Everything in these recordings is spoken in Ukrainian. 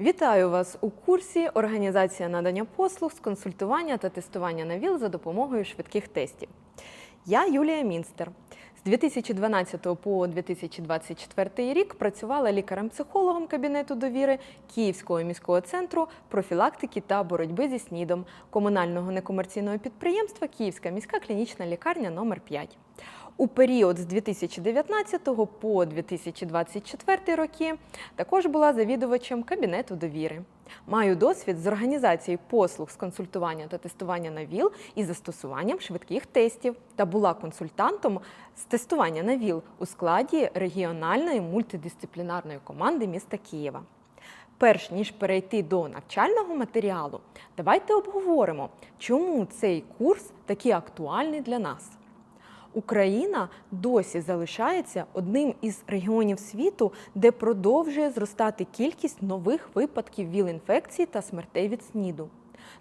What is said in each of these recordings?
Вітаю вас у курсі Організація надання послуг з консультування та тестування на ВІЛ за допомогою швидких тестів. Я Юлія Мінстер. З 2012 по 2024 рік працювала лікарем-психологом кабінету довіри Київського міського центру профілактики та боротьби зі СНІДом комунального некомерційного підприємства Київська міська клінічна лікарня номер 5 у період з 2019 по 2024 роки також була завідувачем кабінету довіри. Маю досвід з організації послуг з консультування та тестування на ВІЛ і застосуванням швидких тестів та була консультантом з тестування на ВІЛ у складі регіональної мультидисциплінарної команди міста Києва. Перш ніж перейти до навчального матеріалу, давайте обговоримо, чому цей курс такий актуальний для нас. Україна досі залишається одним із регіонів світу, де продовжує зростати кількість нових випадків ВІЛ-інфекції та смертей від СНІДу.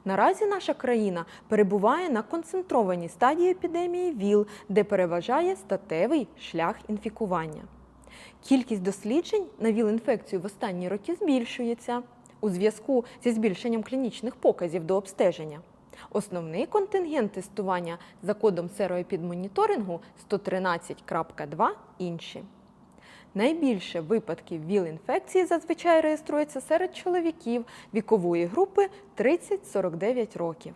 Наразі наша країна перебуває на концентрованій стадії епідемії ВІЛ, де переважає статевий шлях інфікування. Кількість досліджень на ВІЛ-інфекцію в останні роки збільшується у зв'язку зі збільшенням клінічних показів до обстеження. Основний контингент тестування за кодом сероепідмоніторингу 113.2 інші. Найбільше випадків ВІЛ-інфекції зазвичай реєструється серед чоловіків вікової групи 30-49 років.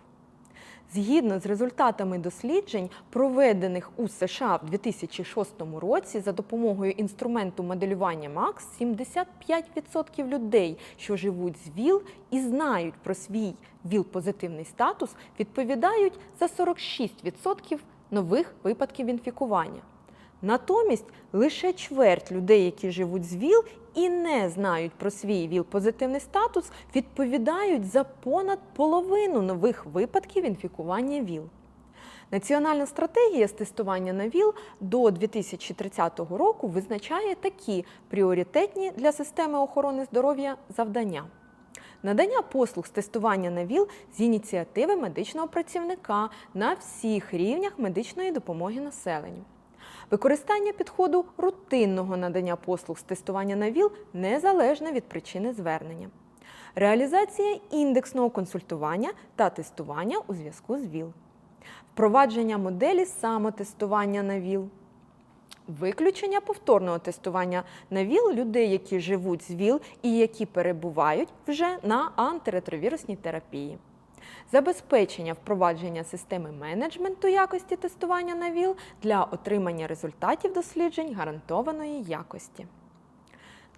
Згідно з результатами досліджень, проведених у США в 2006 році за допомогою інструменту моделювання МАКС, 75% людей, що живуть з ВІЛ і знають про свій ВІЛ-позитивний статус, відповідають за 46% нових випадків інфікування. Натомість лише чверть людей, які живуть з ВІЛ і не знають про свій ВІЛ-позитивний статус, відповідають за понад половину нових випадків інфікування ВІЛ. Національна стратегія з тестування на ВІЛ до 2030 року визначає такі пріоритетні для системи охорони здоров'я завдання. Надання послуг з тестування на ВІЛ з ініціативи медичного працівника на всіх рівнях медичної допомоги населенню. Використання підходу рутинного надання послуг з тестування на ВІЛ незалежно від причини звернення. Реалізація індексного консультування та тестування у зв'язку з ВІЛ. Впровадження моделі самотестування на ВІЛ. Виключення повторного тестування на ВІЛ людей, які живуть з ВІЛ і які перебувають вже на антиретровірусній терапії. Забезпечення впровадження системи менеджменту якості тестування на ВІЛ для отримання результатів досліджень гарантованої якості.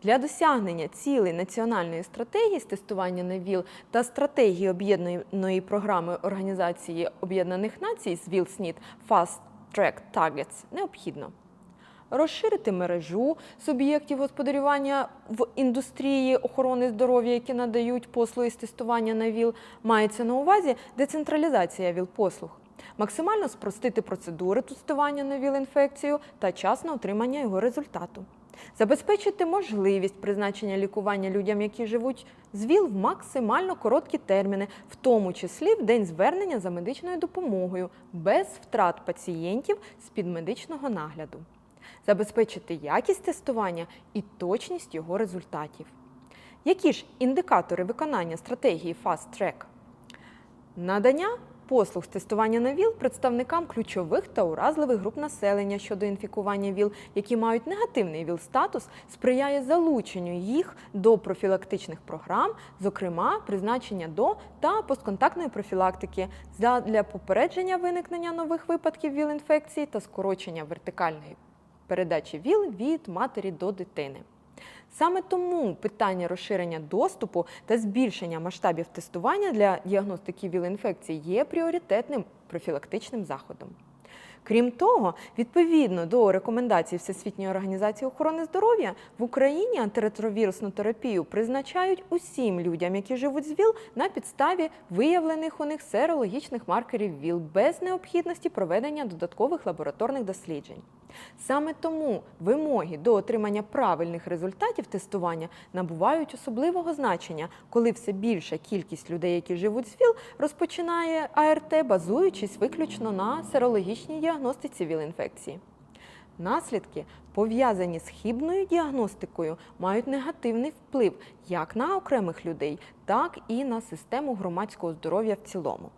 Для досягнення цілей національної стратегії з тестування на ВІЛ та стратегії об'єднаної програми Організації Об'єднаних Націй з ВІЛ-СНІД Fast Track Targets необхідно розширити мережу суб'єктів господарювання в індустрії охорони здоров'я, які надають послуги з тестування на ВІЛ, мається на увазі децентралізація ВІЛ-послуг. Максимально спростити процедури тестування на ВІЛ-інфекцію та час на отримання його результату. Забезпечити можливість призначення лікування людям, які живуть з ВІЛ в максимально короткі терміни, в тому числі в день звернення за медичною допомогою, без втрат пацієнтів з-під медичного нагляду забезпечити якість тестування і точність його результатів. Які ж індикатори виконання стратегії Fast Track? Надання послуг з тестування на ВІЛ представникам ключових та уразливих груп населення щодо інфікування ВІЛ, які мають негативний ВІЛ-статус, сприяє залученню їх до профілактичних програм, зокрема призначення до та постконтактної профілактики для попередження виникнення нових випадків ВІЛ-інфекції та скорочення вертикальної передачі ВІЛ від матері до дитини. Саме тому питання розширення доступу та збільшення масштабів тестування для діагностики ВІЛ-інфекції є пріоритетним профілактичним заходом. Крім того, відповідно до рекомендацій Всесвітньої організації охорони здоров'я в Україні антиретровірусну терапію призначають усім людям, які живуть з ВІЛ, на підставі виявлених у них серологічних маркерів ВІЛ без необхідності проведення додаткових лабораторних досліджень. Саме тому вимоги до отримання правильних результатів тестування набувають особливого значення, коли все більша кількість людей, які живуть з ВІЛ, розпочинає АРТ, базуючись виключно на серологічній діагностиці ВІЛ-інфекції. Наслідки, пов'язані з хибною діагностикою, мають негативний вплив як на окремих людей, так і на систему громадського здоров'я в цілому.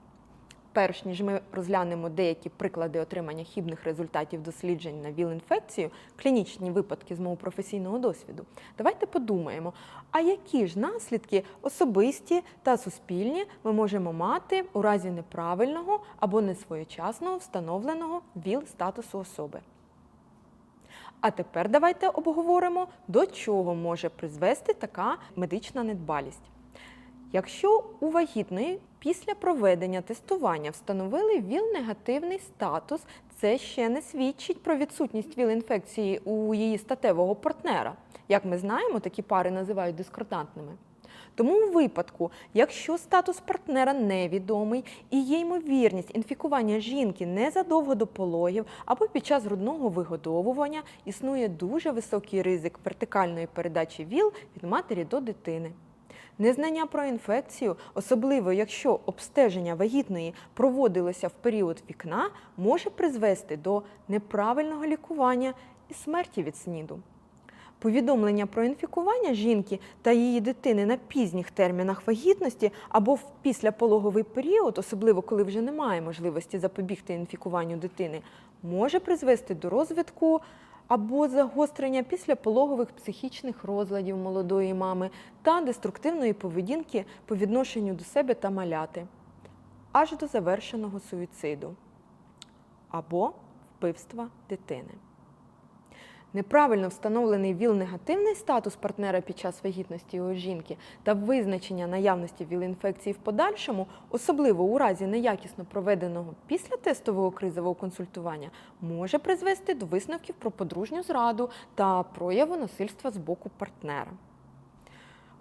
Перш ніж ми розглянемо деякі приклади отримання хібних результатів досліджень на ВІЛ-інфекцію, клінічні випадки з мого професійного досвіду, давайте подумаємо, а які ж наслідки особисті та суспільні ми можемо мати у разі неправильного або несвоєчасного встановленого ВІЛ-статусу особи. А тепер давайте обговоримо, до чого може призвести така медична недбалість. Якщо у вагітної після проведення тестування встановили ВІЛ-негативний статус, це ще не свідчить про відсутність ВІЛ-інфекції у її статевого партнера. Як ми знаємо, такі пари називають дискордантними. Тому у випадку, якщо статус партнера невідомий і є ймовірність інфікування жінки незадовго до пологів або під час грудного вигодовування, існує дуже високий ризик вертикальної передачі ВІЛ від матері до дитини. Незнання про інфекцію, особливо якщо обстеження вагітної проводилося в період вікна, може призвести до неправильного лікування і смерті від СНІДу. Повідомлення про інфікування жінки та її дитини на пізніх термінах вагітності або в післяпологовий період, особливо коли вже немає можливості запобігти інфікуванню дитини, може призвести до розвитку або загострення післяпологових психічних розладів молодої мами та деструктивної поведінки по відношенню до себе та маляти, аж до завершеного суїциду або вбивства дитини. Неправильно встановлений ВІЛ-негативний статус партнера під час вагітності у жінки та визначення наявності ВІЛ-інфекції в подальшому, особливо у разі неякісно проведеного після тестового кризового консультування, може призвести до висновків про подружню зраду та прояву насильства з боку партнера.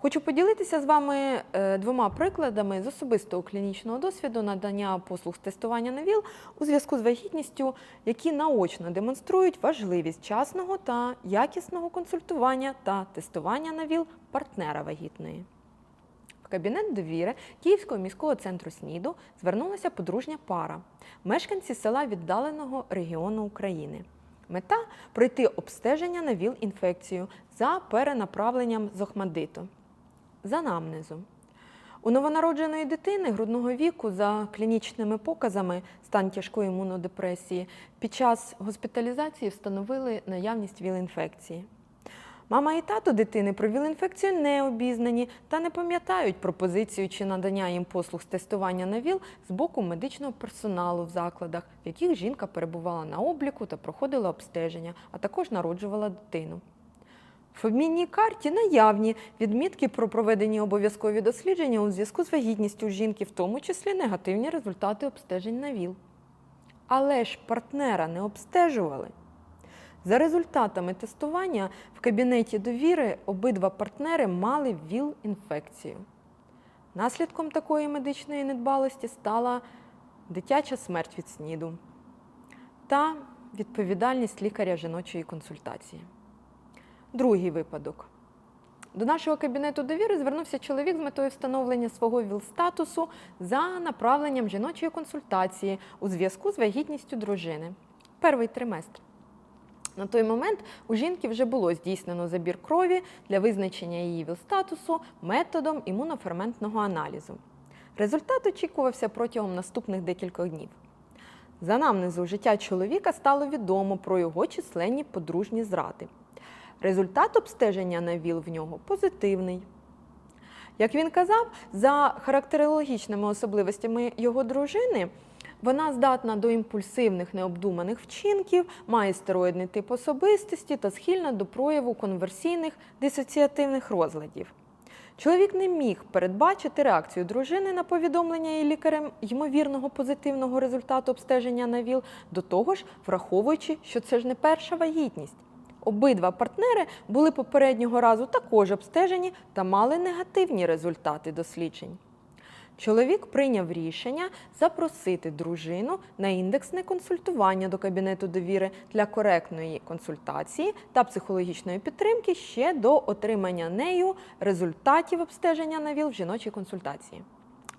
Хочу поділитися з вами е, двома прикладами з особистого клінічного досвіду надання послуг з тестування на ВІЛ у зв'язку з вагітністю, які наочно демонструють важливість вчасного та якісного консультування та тестування на ВІЛ партнера вагітної. В кабінет довіри Київського міського центру СНІДу звернулася подружня пара, мешканці села віддаленого регіону України. Мета пройти обстеження на ВІЛ-інфекцію за перенаправленням з Охмадиту з анамнезу. У новонародженої дитини грудного віку за клінічними показами стан тяжкої імунодепресії під час госпіталізації встановили наявність ВІЛ-інфекції. Мама і тато дитини про ВІЛ-інфекцію не обізнані та не пам'ятають пропозицію чи надання їм послуг з тестування на ВІЛ з боку медичного персоналу в закладах, в яких жінка перебувала на обліку та проходила обстеження, а також народжувала дитину. В обмінній карті наявні відмітки про проведені обов'язкові дослідження у зв'язку з вагітністю жінки, в тому числі негативні результати обстежень на ВІЛ. Але ж партнера не обстежували. За результатами тестування в кабінеті довіри обидва партнери мали ВІЛ-інфекцію. Наслідком такої медичної недбалості стала дитяча смерть від СНІДу та відповідальність лікаря жіночої консультації. Другий випадок. До нашого кабінету довіри звернувся чоловік з метою встановлення свого ВІЛ-статусу за направленням жіночої консультації у зв'язку з вагітністю дружини. Перший триместр. На той момент у жінки вже було здійснено забір крові для визначення її ВІЛ-статусу методом імуноферментного аналізу. Результат очікувався протягом наступних декількох днів. За анамнезу життя чоловіка стало відомо про його численні подружні зради. Результат обстеження на ВІЛ в нього позитивний. Як він казав, за характерологічними особливостями його дружини, вона здатна до імпульсивних необдуманих вчинків, має стероїдний тип особистості та схильна до прояву конверсійних дисоціативних розладів. Чоловік не міг передбачити реакцію дружини на повідомлення її лікарем ймовірного позитивного результату обстеження на ВІЛ, до того ж, враховуючи, що це ж не перша вагітність. Обидва партнери були попереднього разу також обстежені та мали негативні результати досліджень. Чоловік прийняв рішення запросити дружину на індексне консультування до кабінету довіри для коректної консультації та психологічної підтримки ще до отримання нею результатів обстеження на ВІЛ в жіночій консультації.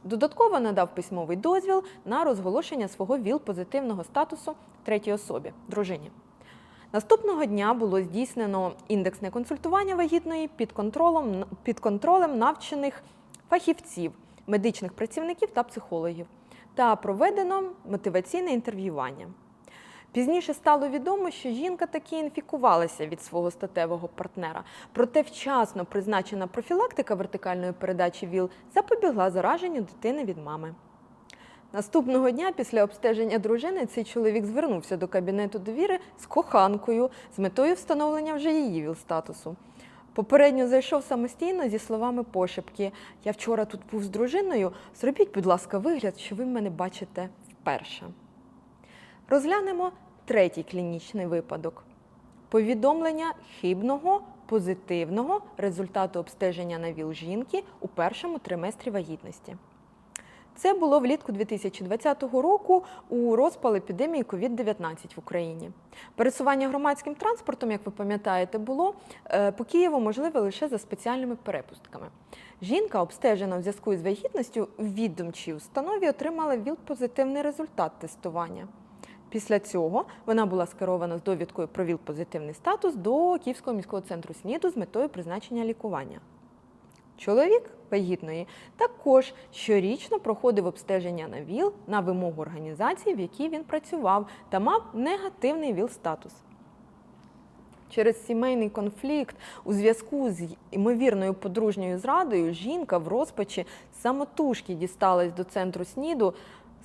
Додатково надав письмовий дозвіл на розголошення свого ВІЛ позитивного статусу третій особі дружині. Наступного дня було здійснено індексне консультування вагітної під контролем, під контролем навчених фахівців, медичних працівників та психологів та проведено мотиваційне інтерв'ювання. Пізніше стало відомо, що жінка таки інфікувалася від свого статевого партнера, проте вчасно призначена профілактика вертикальної передачі ВІЛ запобігла зараженню дитини від мами. Наступного дня після обстеження дружини цей чоловік звернувся до кабінету довіри з коханкою з метою встановлення вже її ВІЛ-статусу. Попередньо зайшов самостійно зі словами пошепки: Я вчора тут був з дружиною. Зробіть, будь ласка, вигляд, що ви мене бачите вперше. Розглянемо третій клінічний випадок: повідомлення хибного позитивного результату обстеження на ВІЛ жінки у першому триместрі вагітності. Це було влітку 2020 року у розпал епідемії COVID-19 в Україні. Пересування громадським транспортом, як ви пам'ятаєте, було е, по Києву можливе лише за спеціальними перепустками. Жінка, обстежена в зв'язку із вагітністю в відомчій установі, отримала ВІЛ-позитивний результат тестування. Після цього вона була скерована з довідкою про ВІЛ-позитивний статус до Київського міського центру СНІДу з метою призначення лікування. Чоловік вагітної також щорічно проходив обстеження на ВІЛ на вимогу організації, в якій він працював, та мав негативний ВІЛ-статус. Через сімейний конфлікт у зв'язку з ймовірною подружньою зрадою жінка в розпачі самотужки дісталась до центру СНІДу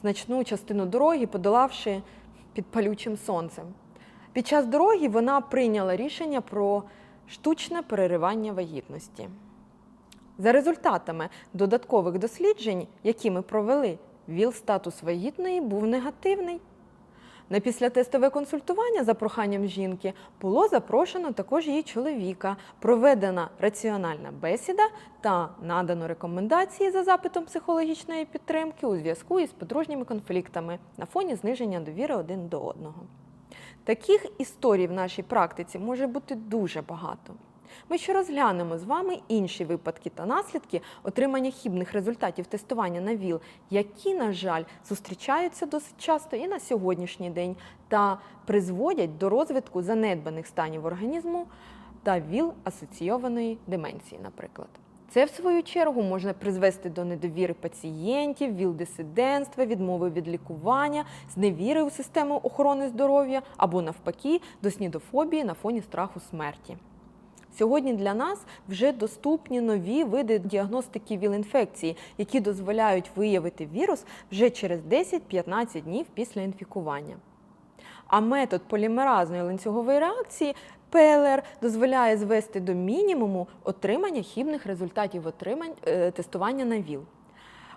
значну частину дороги, подолавши під палючим сонцем. Під час дороги вона прийняла рішення про штучне переривання вагітності. За результатами додаткових досліджень, які ми провели, ВІЛ-статус вагітної був негативний. На післятестове консультування за проханням жінки було запрошено також її чоловіка, проведена раціональна бесіда та надано рекомендації за запитом психологічної підтримки у зв'язку із подружніми конфліктами на фоні зниження довіри один до одного. Таких історій в нашій практиці може бути дуже багато. Ми ще розглянемо з вами інші випадки та наслідки отримання хібних результатів тестування на ВІЛ, які, на жаль, зустрічаються досить часто і на сьогоднішній день, та призводять до розвитку занедбаних станів організму та ВІЛ-асоційованої деменції, наприклад. Це, в свою чергу, може призвести до недовіри пацієнтів, ВІЛ-дисидентства, відмови від лікування, зневіри у систему охорони здоров'я або навпаки до снідофобії на фоні страху смерті. Сьогодні для нас вже доступні нові види діагностики ВІЛ-інфекції, які дозволяють виявити вірус вже через 10-15 днів після інфікування. А метод полімеразної ланцюгової реакції ПЛР дозволяє звести до мінімуму отримання хібних результатів отримань, е, тестування на ВІЛ.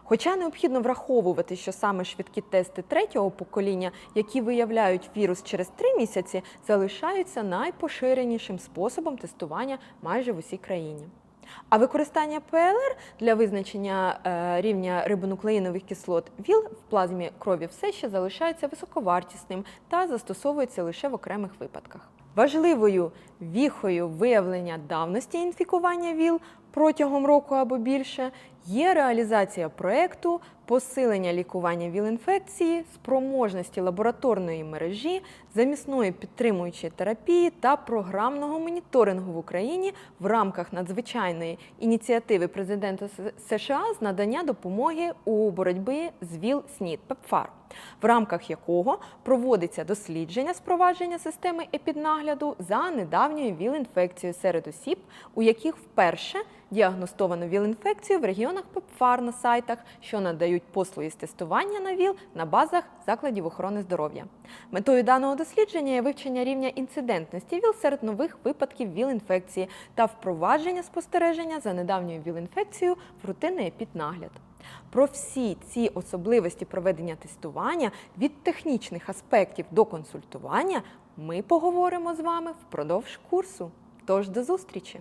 Хоча необхідно враховувати, що саме швидкі тести третього покоління, які виявляють вірус через три місяці, залишаються найпоширенішим способом тестування майже в усій країні. А використання ПЛР для визначення е, рівня рибонуклеїнових кислот ВІЛ в плазмі крові все ще залишається високовартісним та застосовується лише в окремих випадках. Важливою віхою виявлення давності інфікування ВІЛ протягом року або більше є реалізація проекту посилення лікування ВІЛ-інфекції, спроможності лабораторної мережі, замісної підтримуючої терапії та програмного моніторингу в Україні в рамках надзвичайної ініціативи президента США з надання допомоги у боротьбі з ВІЛ-СНІД ПЕПФАР, в рамках якого проводиться дослідження спровадження системи епіднагляду за недавньою ВІЛ-інфекцією серед осіб, у яких вперше діагностовано ВІЛ-інфекцію в регіонах ПЕПФАР на сайтах, що надають послуги з тестування на ВІЛ на базах закладів охорони здоров'я. Метою даного дослідження є вивчення рівня інцидентності ВІЛ серед нових випадків ВІЛ-інфекції та впровадження спостереження за недавньою ВІЛ-інфекцією в рутинний епіднагляд. Про всі ці особливості проведення тестування від технічних аспектів до консультування ми поговоримо з вами впродовж курсу. Тож до зустрічі!